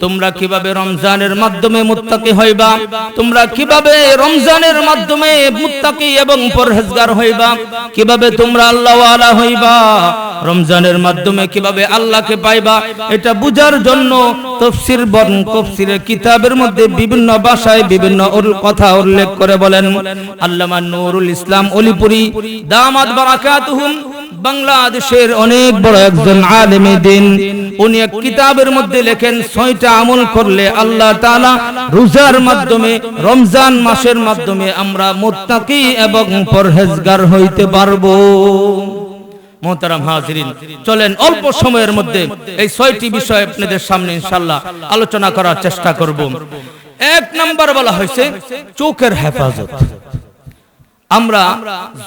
তোমরা কীভাবে রমজানের মাধ্যমে মুত্তাকি হইবা? তোমরা কীভাবে রমজানের মাধ্যমে মুত্তাকি এবং পরহেজগার হইবা? কীভাবে তোমরা আল্লাহওয়ালা হইবা? রমজানের মাধ্যমে কীভাবে আল্লাহকে পাইবা? এটা বুঝার জন্য তফসির বর্ণ তফসিরের কিতাবের মধ্যে বিভিন্ন ভাষায় বিভিন্ন কথা উল্লেখ করে বলেন। আল্লামা নুরুল ইসলাম অলিপুরি, দামাত বারাকাতুহুম, বাংলাদেশের অনেক বড় একজন আলেমে দিন। উনি এক কিতাবের মধ্যে লেখেন, ছয়টা আমল করলে আল্লাহ তাআলা রোজার মাধ্যমে, রমজান মাসের মাধ্যমে আমরা মুত্তাকি এবং পরহেজগার হইতে পারব। চলেন অল্প সময়ের মধ্যে এই ছয়টি বিষয় আপনাদের সামনে ইনশাল্লাহ আলোচনা করার চেষ্টা করব। এক নাম্বার বলা হয়েছে, চোখের হেফাজত। আমরা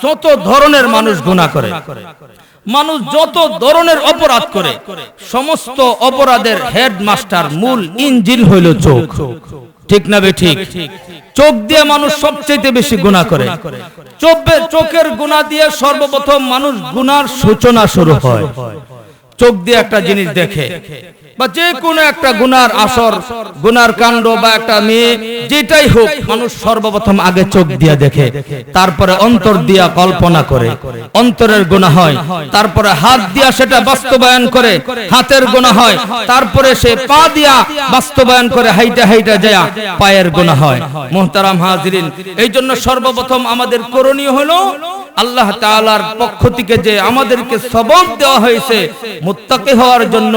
যত ধরনের মানুষ গুনাহ করে মানুষ যত ধরনের অপরাধ করে, সমস্ত অপরাধের হেডমাস্টার মূল ইঞ্জিন হইল চোখ। ঠিক না ঠিক? চোখ দিয়ে মানুষ সবচেয়ে বেশি গুণা করে। চোখে চোখের গুণা দিয়ে সর্বপ্রথম মানুষ গুনার সূচনা শুরু হয়। চোখ দিয়ে একটা জিনিস দেখে বা যে কোনো একটা গুনার আসর, গুনার কাণ্ড বা একটা মেয়ে, যেটাই হোক, মানুষ সর্বপ্রথম আগে চোখ দেখে, তারপরে অন্তর দিয়া কল্পনা করে। অন্তরের গুণা হয়, তারপরে হাত দিয়া সেটা বাস্তবায়ন করে, হাতের গুণা হয়, তারপরে সে পা দিয়া বাস্তবায়ন করে, হাইটা হাইটা যায় পায়ের গুণা হয়। মোহতারাম হাজিরিন এই জন্য সর্বপ্রথম আমাদের করণীয় হলো আল্লাহ তাআলার পক্ষ থেকে যে আমাদেরকে সবক দেওয়া হয়েছে মুত্তাকি হওয়ার জন্য,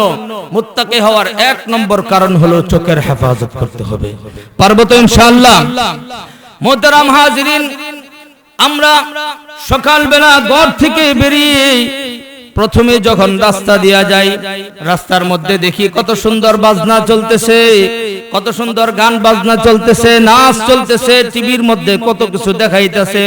মুত্তাকি হওয়ার এক নম্বর কারণ হলো চোখের হেফাজত করতে হবে। পারব তো ইনশাআল্লাহ? হাজিরিন, আমরা সকালবেলা ঘর থেকে বেরিয়ে প্রথমে যখন রাস্তা দিয়া যাই, রাস্তার মধ্যে দেখি কত সুন্দর বাজনা চলতেছে, কত সুন্দর গান বাজনা চলতেছে, নাচ চলতেছে, টিভির মধ্যে কত কিছু দেখাইতেছে।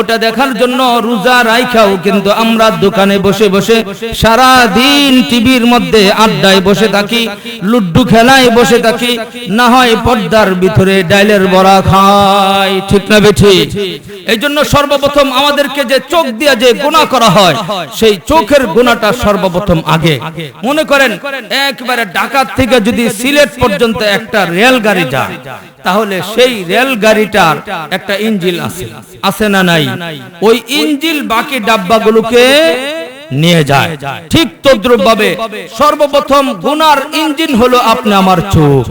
ওটা দেখার জন্য রোজা রাইখাও কিন্তু আমরা দোকানে বসে বসে সারা দিন টিভির মধ্যে আড্ডায় বসে থাকি, লুড্ডু খেলায় বসে থাকি, না হয় পর্দার ভিতরে ডাইলের বড়া খাই। ঠিক না বেঠি এই জন্য সর্বপ্রথম আমাদেরকে যে চোখ দিয়ে যে গুণা করা হয়, সেই চোখের গুণাটা সর্বপ্রথম আগে। মনে করেন, একবারে ঢাকার থেকে যদি সিলেট পর্যন্ত একটা যায়, তাহলে সেই একটা ইঞ্জিল আছে। আছে না নাই? ওই ইঞ্জিল বাকি ডাব্বাগুলোকে নিয়ে যায়। ঠিক তদ্রুপ ভাবে সর্বপ্রথম গুনার ইঞ্জিন হলো আপনি আমার চোখ।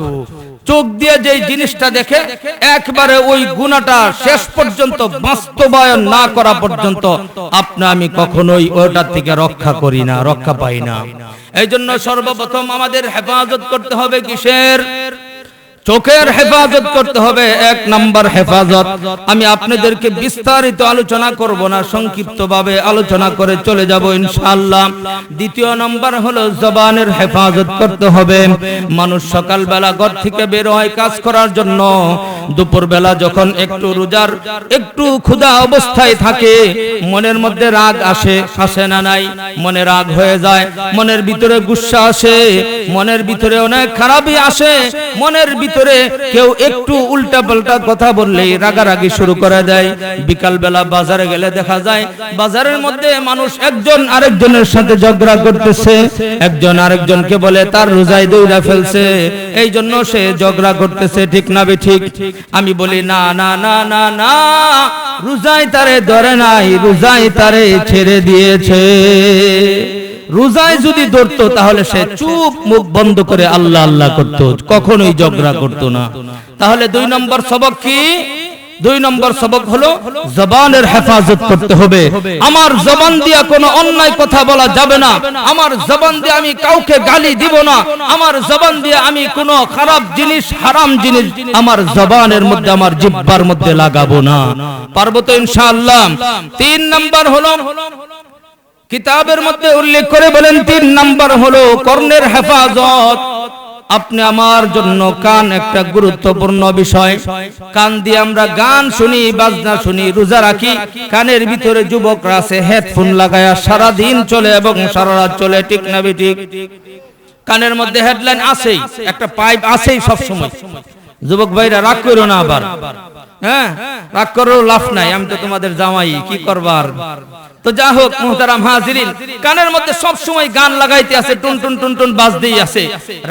চোখ দিয়ে যে জিনিসটা দেখে একবারে ওই গুণাটা শেষ পর্যন্ত বাস্তবায়ন না করা পর্যন্ত আপনা আমি কখনোই ওটার থেকে রক্ষা করি না রক্ষা পাই না। এই জন্য সর্বপ্রথম আমাদের হেফাজত করতে হবে কিসের? চোখের হেফাজত করতে হবে, এক নাম্বার হেফাজত। আমি আপনাদেরকে বিস্তারিত আলোচনা করব না সংক্ষিপ্ত ভাবে আলোচনা করে চলে যাব ইনশাআল্লাহ। দ্বিতীয় নাম্বার হলো জবানের হেফাজত করতে হবে। মানুষ সকালবেলা ঘর থেকে বের হয় কাজ করার জন্য। দুপুরবেলা যখন একটু রোজার, একটু ক্ষুধা অবস্থায় থাকে, মনের মধ্যে রাগ আসে আসে না নাই? মনে রাগ হয়ে যায়, মনের ভিতরে গুসা আসে, মনের ভিতরে অনেক খারাপই আসে, মনের ভিতরে কেউ একটু উল্টা পাল্টা কথা বললেই রাগারাগি শুরু করে দেয়। বিকাল বেলা বাজারে গেলে দেখা যায়, বাজারের মধ্যে মানুষ একজন আরেকজনের সাথে ঝগড়া করতেছে। একজন আরেকজনকে বলে, তার রোজায় দৌড়া ফেলছে। এই জন্য সে ঝগড়া করতেছে, ঠিক না বে ঠিক? আমি বলি, না না না না না। রোজাই তারে ধরে নাই, রোজাই তারে ছেড়ে দিয়েছে। রোজায় যদি ধরতো, তাহলে সে চুপ মুখ বন্ধ করে আল্লাহ আল্লাহ করত, কখনোই ঝগড়া করত না। তাহলে দুই নম্বর সবক কি? দুই নম্বর সবক হলো জবানের হেফাজত করতে হবে। আমার জবান দিয়া কোনো অন্যায় কথা বলা যাবে না। আমার জবান দিয়ে আমি কাউকে গালি দিব না। আমার জবান দিয়ে আমি কোনো খারাপ জিনিস, হারাম জিনিস আমার জবানের মধ্যে, আমার জিব্বার মধ্যে লাগাবো না। পারব তো ইনশাআল্লাহ। তিন নম্বর হলো, কিতাবের মধ্যে উল্লেখ করে বলেন, তিন নম্বর হলো কর্ণের হেফাজত। আপনি আমার জন্য কান একটা গুরুত্বপূর্ণ বিষয়। কান দিয়ে আমরা গান শুনি, বাজনা শুনি, রোজা রাখি। কানের ভিতরে যুবকরা আছে, হেডফোন লাগায়া সারা দিন চলে এবং সারা রাত চলে, ঠিক না ঠিক? কানের মধ্যে হেডলাইন আছেই, একটা পাইপ আছেই সব সময় যুবক ভাইরা, রাগ করো না আবার। হ্যাঁ? রাগ করেও লাভ নাই, আমি তো তোমাদের জামাই, কি করবার? তো যা হোক, মোহতারাম হাজিরিন, কানের মধ্যে সব সময় গান লাগাইতে আছে, টুন টুন টুন টুন বাজতেই আছে।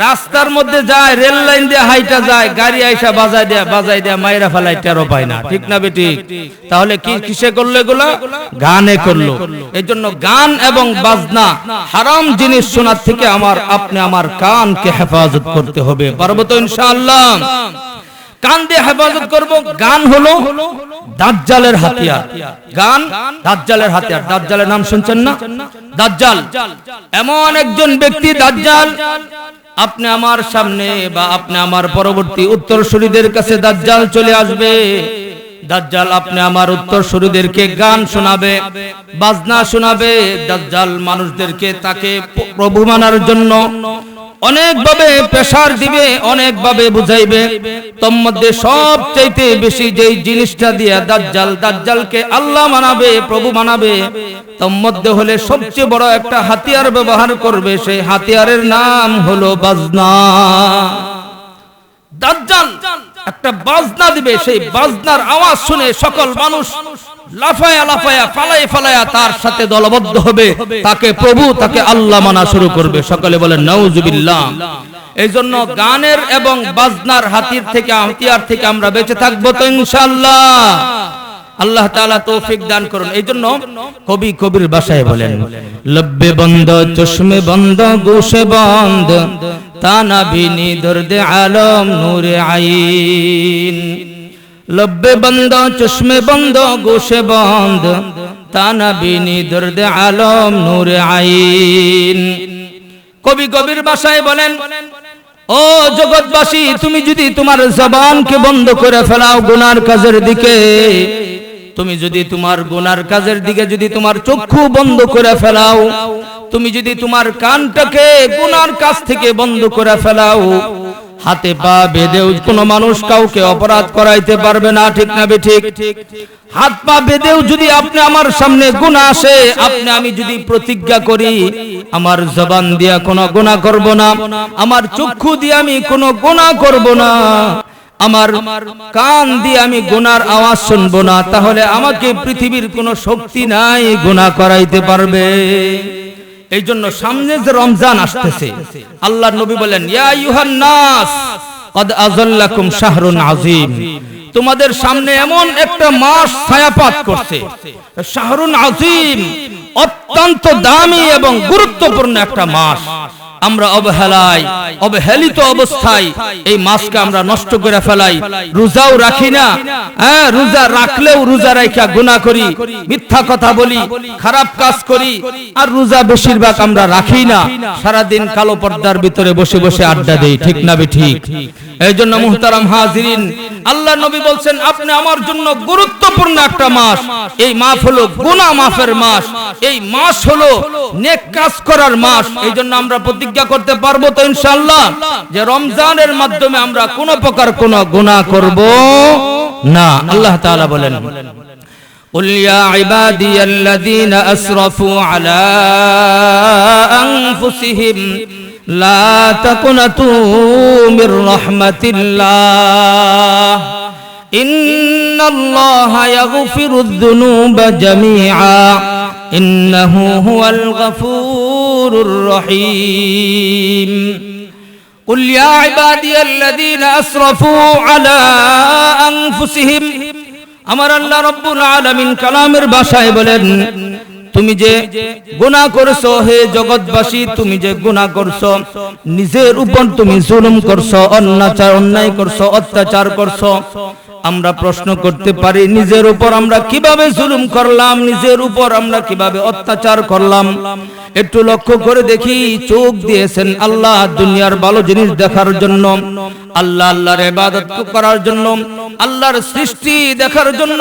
রাস্তার মধ্যে যায়, রেল লাইন দিয়ে হাইটা যায়, গাড়ি আইসা বাজাই দেয়া বাজাই দেয়া, মাইরা ফেলাই টেরো পায় না। ঠিক না বেটি? তাহলে কি কিসে করল এগুলো? গানে করল। এই জন্য গান এবং বাজনা হারাম জিনিস শোনার থেকে আমার, আপনি আমার কানকে হেফাজত করতে হবে। পারব তো ইনশাআল্লাহ? কান দিয়ে হেফাজত করব। গান হলো দাজ্জালের হাতিয়ার। গান দাজ্জালের হাতিয়ার। দাজ্জালের নাম শুনছেন না? দাজ্জাল। এমন একজন ব্যক্তি, দাজ্জাল। আপনি আমার সামনে বা আপনি আমার পরবর্তী উত্তরসূরিদের কাছে দাজ্জাল চলে আসবে। দাজ্জাল, আপনি আমার উত্তরসূরিদেরকে গান শোনাবে, বাজনা শোনাবে। দাজ্জাল মানুষদেরকে তাকে প্রভু মানার জন্য অনেকভাবে প্রেসার দিবে, অনেকভাবে বুঝাইবে। তোর মধ্যে সবচাইতে বেশি যেই জিনিসটা দিয়ে দাজ্জাল, দাজ্জালকে আল্লাহ মানাবে, প্রভু মানাবে, তোর মধ্যে হলে সবচেয়ে বড় একটা হাতিয়ার ব্যবহার করবে, সেই হাতিয়ারের নাম হলো বাজনা। দাজ্জাল! একটা বাজনা দিবে সেই বাজনার আওয়াজ শুনে সকল মানুষ লাফায়া লাফায়া ফালায় ফালায়া তার সাথে দলবদ্ধ হবে। তাকে প্রভু তাকে আল্লাহ মানা শুরু করবে। সকলে বলে নাউজুবিল্লাহ। এই জন্য গানের এবং বাজনার হাতির থেকে হাতিয়ার থেকে আমরা বেঁচে থাকব তো ইনশাআল্লাহ। আল্লাহ তাআলা তৌফিক দান করুন। এই জন্য কবি কবির ভাষায় বলেন লব্বে বন্ধ চশমে বন্ধ গোশে বন্ধ তানা বিনি আলম নূরে আইন। লব্বে বন্ধ, চশমে বন্ধ গোশে বন্ধ, তানা বিনি দর্দে আলম নূরে আইন। কবি কবির ভাষায় বলেন, ও জগৎবাসী, তুমি যদি তোমার জবানকে বন্ধ করে ফেলাও গুনার কাজের দিকে, তুমি যদি তোমার গুনার কাজের দিকে যদি তোমার চক্ষু বন্ধ করে ফেলাও তুমি যদি তোমার কানটাকে গুনার কাছ থেকে বন্ধ করে ফেলাও, হাতে পা বেঁধেও কোন মানুষ কাউকে অপরাধ করাইতে পারবে না, ঠিক না বে ঠিক? হাত পা বেঁধেও যদি আপনি আমার সামনে গুণা আসে, আপনি আমি যদি প্রতিজ্ঞা করি, আমার জবান দিয়া কোনো গুণা করব না, আমার চক্ষু দিয়ে আমি কোনো গুণা করব না, আমার কান দিয়ে আমি গুনার আওয়াজ শুনব না, তাহলে আমাকে পৃথিবীর কোনো শক্তি নাই গুনাহ করাইতে পারবে। এই জন্য সামনে যে রমজান আসতেছে আল্লাহ নবী বলেন নাস শাহরুন তোমাদের সামনে এমন একটা মাস ছায়াপাত করছে, শাহরুন আজিম অত্যন্ত দামি এবং গুরুত্বপূর্ণ একটা মাস। আমরা অবহেলায়, অবহেলিত অবস্থায় এই মাসকে আমরা নষ্ট করে ফেলাই। রোজাও রাখি না। হ্যাঁ রোজা রাখলেও রোজা রাখা গুনাহ করি, মিথ্যা কথা বলি, খারাপ কাজ করি, আর রোজা বেশিরভাগ আমরা রাখি না। সারাদিন কালো পর্দার ভিতরে বসে বসে আড্ডা দেই, ঠিক না ঠিক? এই জন্য মুহতারাম হাজিরিন আল্লাহ নবী বলছেন আপনি আমার জন্য গুরুত্বপূর্ণ একটা মাস এই মাস হলো গুনাহ মাফের মাস এই মাস হলো নেক কাজ করার মাস এই জন্য আমরা প্রতিজ্ঞা করতে পারবো তো ইনশাআল্লাহ যে রমজানের মাধ্যমে আমরা কোন প্রকার কোন গুনাহ করব না আল্লাহ তাআলা বলেন قل يا عبادي الذين أسرفوا على أنفسهم لا تقنطوا من رحمة الله إن الله يغفر الذنوب جميعا إنه هو الغفور الرحيم قل يا عبادي الذين أسرفوا على أنفسهم আমার আল্লাহ রব্বুল আলামিন কালামের ভাষায় বলেন তুমি যে গুনাহ করছ, হে জগৎবাসী, তুমি যে গুনাহ করছ, নিজের উপর তুমি জুলুম করছ, অন্যাচার, অন্যায় করছ, অত্যাচার করছ। আমরা প্রশ্ন করতে পারি, নিজের উপর আমরা কীভাবে জুলুম করলাম, নিজের উপর আমরা কীভাবে অত্যাচার করলাম? একটু লক্ষ্য করে দেখি, চোখ দিয়েছেন আল্লাহ দুনিয়ার ভালো জিনিস দেখার জন্য, আল্লাহ আল্লাহর ইবাদত করার জন্য, আল্লাহর সৃষ্টি দেখার জন্য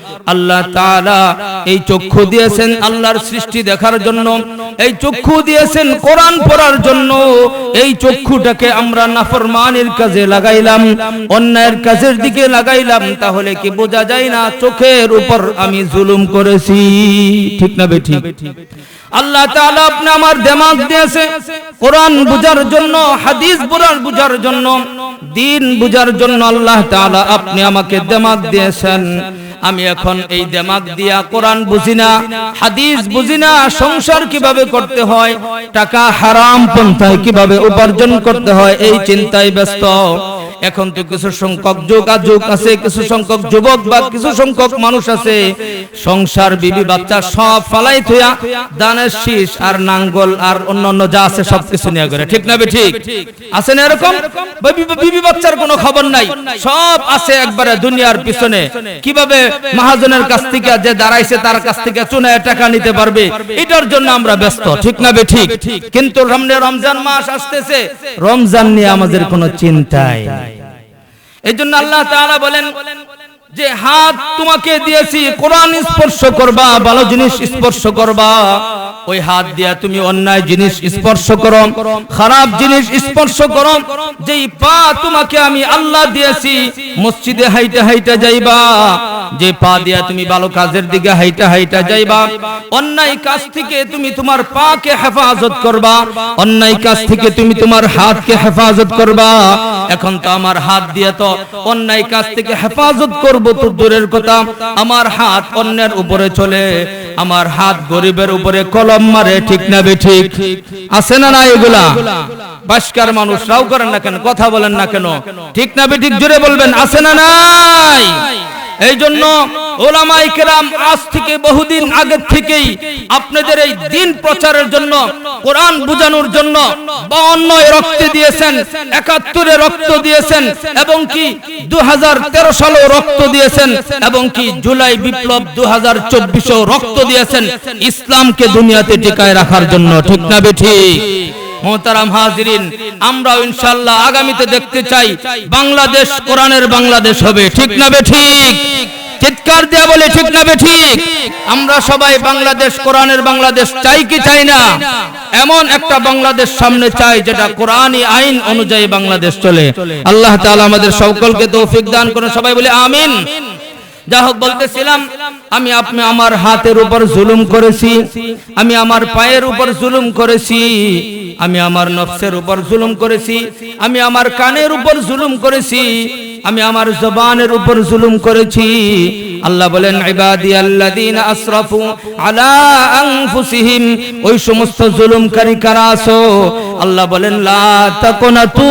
আল্লাহ তাআলা এই চক্ষু দিয়েছেন আল্লাহর সৃষ্টি দেখার জন্য, এই চক্ষু দিয়েছেন কোরআন পড়ার জন্য, এই চক্ষুটাকে আমরা নাফরমানের কাজে লাগাইলাম, অন্যায়ের কাজের দিকে লাগাইলাম, তাহলে কি বোঝা যায় না চোখের উপর আমি জুলুম করেছি? ঠিক না বেঠি আল্লাহ তাআলা আপনি আমার দেমাগ দিয়েছে কোরআন বুঝার জন্য, হাদিস বুঝার বুঝার জন্য, দিন বুঝার জন্য আল্লাহ তাআলা আপনি আমাকে দেমাগ দিয়েছেন। আমি এখন এই দেমাক দিয়া কোরআন বুঝি না, হাদিস বুঝি না, সংসার কীভাবে করতে হয়, টাকা হারাম পন্থায় কীভাবে উপার্জন করতে হয়, এই চিন্তায় ব্যস্ত। এখন তো কিছু সংখ্যক যোগাযোগ আছে, কিছু সংখ্যক যুবক বা কিছু সংখ্যক মানুষ আছে। সংসার, বিবি, বাচ্চা সব ফালাই থইয়া দানের শীষ আর নাঙ্গল আর অন্যান্য যা আছে সব কিছু নিয়ে করে ঠিক না বে ঠিক আছে না এরকম? বিবি- বাচ্চার কোনো খবর নাই। সব আছে একবারে দুনিয়ার পিছনে। কীভাবে মহাজনের কাছ থেকে যে দাঁড়াইছে, তার কাছ থেকে চুনায় টাকা নিতে পারবে? এটার জন্য আমরা ব্যস্ত। ঠিক না বে ঠিক কিন্তু রমজান মাস আসতেছে। রমজান নিয়ে আমাদের কোনো চিন্তাই নাই। এই জন্য আল্লাহ তাআলা বলেন যে হাত তোমাকে দিয়েছি, কোরআন স্পর্শ করবা, ভালো জিনিস স্পর্শ করবা। ওই হাত দিয়া তুমি অন্যায় জিনিস স্পর্শ করো, খারাপ জিনিস স্পর্শ করো। যেই পা তোমাকে আমি আল্লাহ দিয়েছি, মসজিদে হাইটা হাইটা যাইবা। যে পা দিয়া তুমি ভালো কাজের দিকে হাইটা হাইটা যাইবা। অন্যায় কাজ থেকে তুমি তোমার পাকে হেফাজত করবা। অন্যায় কাজ থেকে তুমি তোমার হাতকে হেফাজত করবা। এখন তো আমার হাত দিয়ে তো অন্যায় কাজ থেকে হেফাজত করব। তো দূরের কথা, আমার হাত অন্যের উপরে চলে, আমার হাত গরিবের উপরে কলম মারে, ঠিক না বে ঠিক? আছে না না এগুলা? বাসকার মানুষ, রাও করেন না কেন? কথা বলেন না কেন? ঠিক না বে ঠিক? জুড়ে বলবেন, আছে না নাই? এই জন্য ওলামাই কেরাম আজ থেকে বহুদিন আগের থেকেই আপনাদের এই দিন প্রচারের জন্য, কোরআন বুঝানোর জন্য বাউন্ন রক্ত দিয়েছেন, একাত্তরে রক্ত দিয়েছেন এবং কি দু সালেও রক্ত দিয়েছেন এবং কি জুলাই বিপ্লব দু হাজার রক্ত দিয়েছেন ইসলামকে দুনিয়াতে টিকায় রাখার জন্য। ঠিক না বেঠি? মোহতারাম হাজিরিন, আমরাও ইনশাল্লাহ আগামীতে দেখতে চাই বাংলাদেশ, কোরআনের বাংলাদেশ হবে। ঠিক না ঠিক? চিৎকার দেয়া বলে ঠিক না ঠিক? আমরা সবাই বাংলাদেশ, কোরআনের বাংলাদেশ চাই কি চাই না? এমন একটা বাংলাদেশ সামনে চাই যেটা কোরআনই আইন অনুযায়ী বাংলাদেশ চলে। আল্লাহ তাআলা আমাদের সকলকে তৌফিক দান করে সবাই বলে আমিন। যা হোক বলতেছিলাম, আমি আপনি আমার হাতের উপর জুলুম করেছি, আমি আমার পায়ের উপর জুলুম করেছি, আমি আমার নফসের উপর জুলুম করেছি, আমি আমার কানের উপর জুলুম করেছি, আমি আমার জবানের উপর জুলুম করেছি। আল্লাহ বলেন, ইবাদি আল্লাযীনা আসরাফু আলা আনফুসিহিম ওই সমস্ত জুলুমকারী কারা আছো? আল্লাহ বলেন, লা তাকুনাতু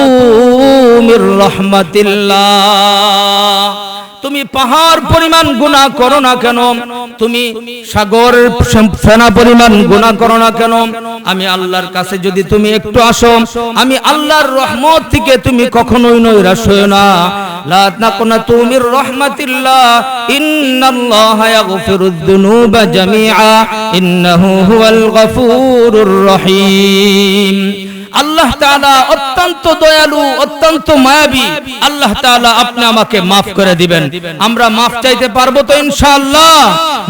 মির রাহমাতিল্লাহ তুমি পাহাড় পরিমাণ গুণা করো না কেন? তুমি সাগর ফেনা পরিমাণ গুণা করো না কেন? আমি আল্লাহর কাছে যদি তুমি একটু আসো, আমি আল্লাহর রহমত থেকে তুমি কখনোই নৈরাশ হইও না। গফুরুর রহিম। আল্লাহ তাআলা অত্যন্ত দয়ালু, অত্যন্ত মায়াবী। আল্লাহ তাআলা আপনি আমাকে maaf করে দিবেন। আমরা maaf চাইতে পারব তো ইনশাআল্লাহ।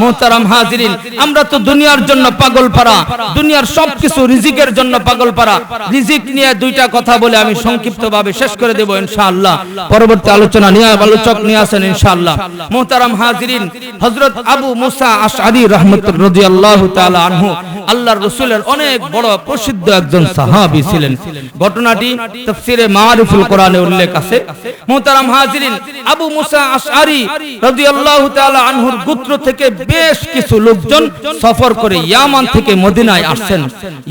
মোহতারাম হাজিরিন, আমরা তো দুনিয়ার জন্য পাগল পারা দুনিয়ার সবকিছু রিজিকের জন্য পাগল পারা রিজিক নিয়ে দুইটা কথা বলে আমি সংক্ষিপ্তভাবে শেষ করে দেব ইনশাআল্লাহ। পরবর্তী আলোচনা নিয়ে আলোচক নিয়ে আসেন ইনশাআল্লাহ। মোহতারাম হাজিরিন, হযরত আবু মুসা আশআরি রাহমাতুল্লাহি রাদিয়াল্লাহু তাআলা আনহু। আল্লাহর রাসূলের অনেক বড় প্রসিদ্ধ একজন সাহাবী ছিলেন। ঘটনাটি তাফসিরে মারিফুল কোরআনে উল্লেখ আছে। মুহতারাম হাজিরিন আবু মুসা আশআরি রাদিয়াল্লাহু তাআলা আনহুর গোত্র থেকে বেশ কিছু লোকজন সফর করে ইয়ামান থেকে মদিনায় আসছেন।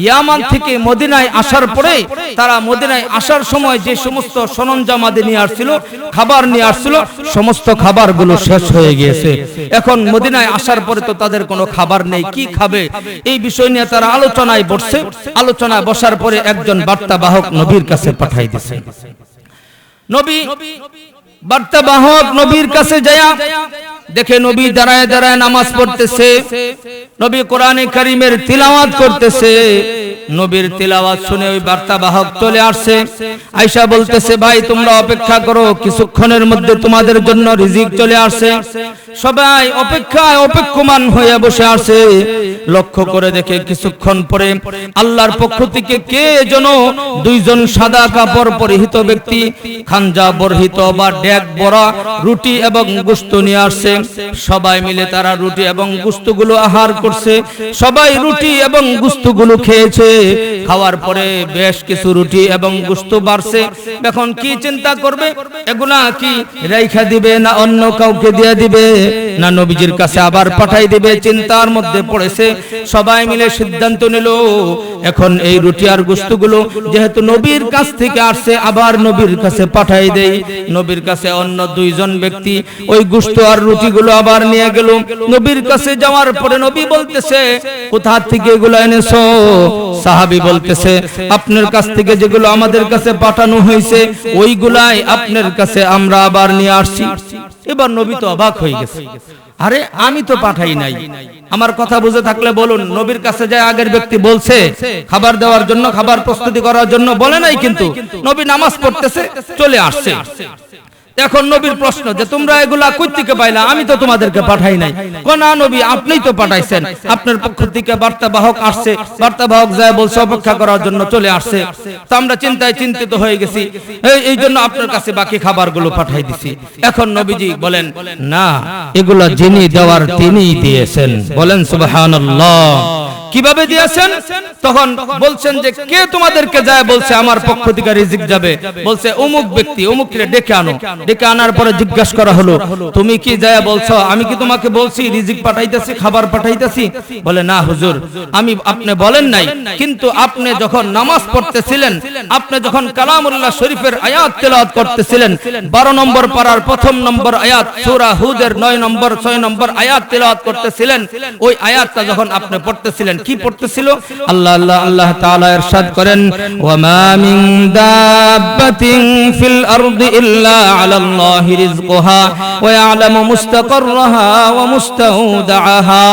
ইয়ামান থেকে মদিনায় আসার পরে তারা মদিনায় আসার সময় যে সমস্ত সরঞ্জাম সরঞ্জামাদি নিয়ে আসছিল, খাবার নিয়ে আসছিল, সমস্ত খাবারগুলো শেষ হয়ে গিয়েছে। এখন মদিনায় আসার পরে তো তাদের কোনো খাবার নেই, কি খাবে? এই বিষয় নিয়ে তারা আলোচনায় বসছে আলোচনায় বসার পরে একজন বার্তা বাহক নবীর কাছে পাঠাই দিছে। নবী বার্তা বাহক নবীর কাছে যায়া দেখে নবী দাঁড়ায় দাঁড়ায় নামাজ পড়তেছে, নবী কোরআনে কারিমের তিলাওয়াত করতেছে। নবীর তেলাওয়াত শুনে ওই বার্তাবাহক চলে আসছে। আয়সা বলতেছে, ভাই, তোমরা অপেক্ষা করো, কিছুক্ষণের মধ্যে তোমাদের জন্য রিজিক চলে আসছে। সবাই অপেক্ষায় অপেক্ষমান হয়ে বসে আছে। লক্ষ্য করে দেখে কিছুক্ষণ পরে আল্লাহর পক্ষ থেকে কে যেন দুইজন সাদা কাপড় পরিহিত ব্যক্তি, খানজা বর্হিত বা ড্যাগ বড়া, রুটি এবং গুস্ত নিয়ে আসছে। সবাই মিলে তারা রুটি এবং গুস্তগুলো আহার করছে। সবাই রুটি এবং গুস্তগুলো খেয়েছে। খাওয়ার পরে বেশ কিছু রুটি এবং গুস্ত বাড়ছে। এখন কি চিন্তা করবে? এগুলা কি রেখা দিবে না অন্য কাউকে দিয়ে দিবে? না নবীজির কাছে আবার পাঠাই দিবে? চিন্তার মধ্যে পড়েছে। সবাই মিলে সিদ্ধান্ত নিল, এখন এই রুটি আর গুস্তগুলো যেহেতু নবীর কাছ থেকে আসছে, আবার নবীর কাছে পাঠাই দেই। নবীর কাছে অন্য দুইজন ব্যক্তি ওই গুস্ত আর রুটিগুলো আবার নিয়ে গেল। নবীর কাছে যাওয়ার পরে নবী বলতেছে, কোথা থেকে এগুলো এনেছো? সাহাবি বলতেছে, আপনার কাছ থেকে যেগুলো আমাদের কাছে পাঠানো হয়েছে, ওইগুলাই আপনার কাছে আমরা আবার নিয়ে আসছি। এবার নবী তো অবাক হয়ে গেছে। আরে, আমি তো পাঠাই নাই। আমার কথা বুঝে থাকলে বলুন, নবীর কাছে যায় আগের ব্যক্তি বলছে, খাবার দেওয়ার জন্য, খাবার প্রস্তুতি করার জন্য বলে নাই কিন্তু। নবী নামাজ পড়তেছে, চলে আসছে। এখন নবীর প্রশ্ন যে, তোমরা এগুলা কই থেকে পাইলা? আমি তো তোমাদেরকে পাঠাই নাই। কোনা নবী, আপনিই তো পাঠাইছেন। আপনার পক্ষ থেকে বার্তাবাহক আসছে। বার্তাবাহক যায় বলছে, অপেক্ষা করার জন্য চলে আসছে। তো আমরা চিন্তায় চিন্তিত হয়ে গেছি। এই এই জন্য আপনার কাছে বাকি খাবারগুলো পাঠাই দিছি। এখন নবীজি বলেন, না, এগুলা যিনি দেওয়ার তিনিই দিয়েছেন। বলেন, সুবহানাল্লাহ। কীভাবে দিয়েছেন? তখন বলছেন যে, কে তোমাদেরকে যায় বলছে, আমার পক্ষ থেকে রিজিক যাবে। বলছে, অমুক ব্যক্তি অমুক ডেকে আনো। ডেকে আনার পরে জিজ্ঞাসা করা হলো, তুমি কি যায় বলছো? আমি কি তোমাকে বলছি, রিজিক পাঠাইতেছি, খাবার পাঠাইতেছি? বলে, না, হুজুর, আমি, আপনি বলেন নাই। কিন্তু আপনি যখন নামাজ পড়তেছিলেন, আপনি যখন কালামুল্লাহ শরীফের আয়াত তেলাওয়াত করতেছিলেন 12 নম্বর পারার প্রথম নম্বর আয়াত, সূরা হুদের 9 নম্বর 6 নম্বর আয়াত তেলাওয়াত করতেছিলেন, ওই আয়াতটা যখন আপনি পড়তেছিলেন কি পড়তেছিল? আল্লাহ আল্লাহ আল্লাহ তাআলা ইরশাদ করেন ওয়া মা মিন দাব্বাতিন ফিল আরদি ইল্লা আলাল্লাহি রিজকুহা ওয়া ইয়ালামু মুস্তাকাররাহা ওয়া মুস্তাউদাহা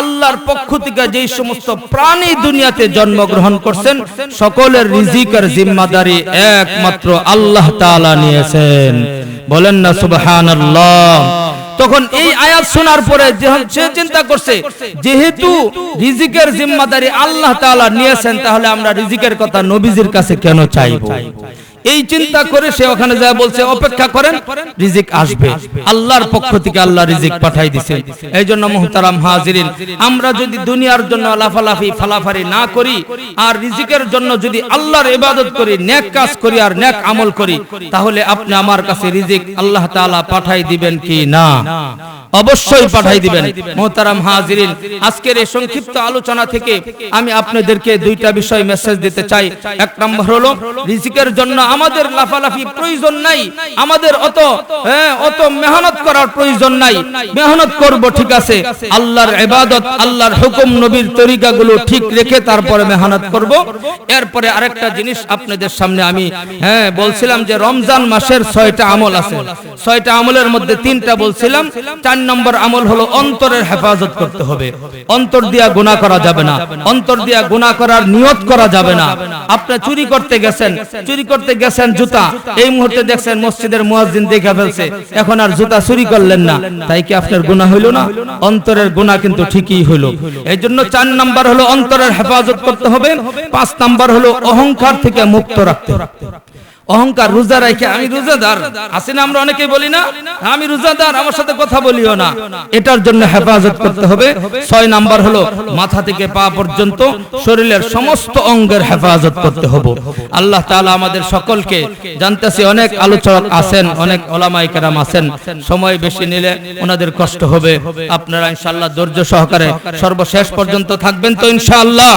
আল্লাহর পক্ষ থেকে যে সমস্ত প্রাণী দুনিয়াতে জন্মগ্রহণ করছেন, সকলের রিজিকের জিম্মাদারি একমাত্র আল্লাহ তাআলা নিয়েছেন। বলেন না, সুবহানাল্লাহ। তখন এই আয়াত শোনার পরে সে চিন্তা করছে যেহেতু রিজিকের জিম্মাদারি আল্লাহ তাআলা নিয়েছেন তাহলে আমরা রিজিকের কথা নবীজির কাছে কেন চাইব? এই চিন্তা করে সে ওখানে যায় বলছে, অপেক্ষা করেন, রিজিক আসবে। আল্লাহর পক্ষ থেকে আল্লাহ রিজিক পাঠাই দিছে এই জন্য মুহতারাম হাজিরিন, আমরা যদি দুনিয়ার জন্য লাফালাফি, ফালাফারি না করি, আর রিজিকের জন্য যদি আল্লাহর ইবাদত করি নেক কাজ করি আর নেক আমল করি, তাহলে আপনি আমার কাছে রিজিক আল্লাহ তাআলা পাঠাই দিবেন কি না? অবশ্যই পাঠাই দিবেন। মোহতারাম হাজিরিন, আজকের এই সংক্ষিপ্ত আলোচনা থেকে আমি আপনাদেরকে দুইটা বিষয় মেসেজ দিতে চাই। এক নম্বর হলো, রিজিকের জন্য আমাদের লাফালাফি প্রয়োজন নাই। আমাদের অত হ্যাঁ অত মেহনত করার প্রয়োজন নাই। মেহনত করব, ঠিক আছে। আল্লাহর ইবাদত, আল্লাহর হুকুম, নবীর তরিকাগুলো ঠিক রেখে তারপরে মেহনত করব। এরপরে আরেকটা জিনিস আপনাদের সামনে আমি হ্যাঁ বলছিলাম যে রমজান মাসের ছয়টা আমল আছে। ছয়টা আমলের মধ্যে তিনটা বলছিলাম। চার নম্বর আমল হলো অন্তরের হেফাজত করতে হবে। অন্তর দিয়া গুনাহ করা যাবে না। অন্তর দিয়া গুনাহ করার নিয়ত করা যাবে না। আপনি চুরি করতে গেছেন। চুরি করতে গেছেন জুতা। এই মুহূর্তে দেখছেন মসজিদের মুয়াজ্জিন দেখে ফেলছে। এখন আর জুতা চুরি করলেন না। তাই কি আপনার গুনাহ হইল না? অন্তরের গুনাহ কিন্তু ঠিকই হইল। এই জন্য চার নাম্বার হলো অন্তরের হেফাজত করতে হবে। পাঁচ নাম্বার হলো অহংকার থেকে মুক্ত রাখতে হবে। অহংকার, রোজা রাখে আমি রোজাদার। আছে আমরা অনেকেই বলি না, আমি রোজাদার, আমার সাথে কথা বলিও না। এটার জন্য হেফাজত করতে হবে। ছয় নাম্বার হলো, মাথা থেকে পা পর্যন্ত শরীরের সমস্ত অঙ্গের হেফাজত করতে হবে। আল্লাহ তাআলা আমাদের সকলকে জানতেছি, অনেক আলোচক আছেন, অনেক ওলামাই কেরাম আছেন। সময় বেশি নিলে ওনাদের কষ্ট হবে। আপনারা ইনশাআল্লাহ ধৈর্য সহকারে সর্বশেষ পর্যন্ত থাকবেন তো ইনশাআল্লাহ।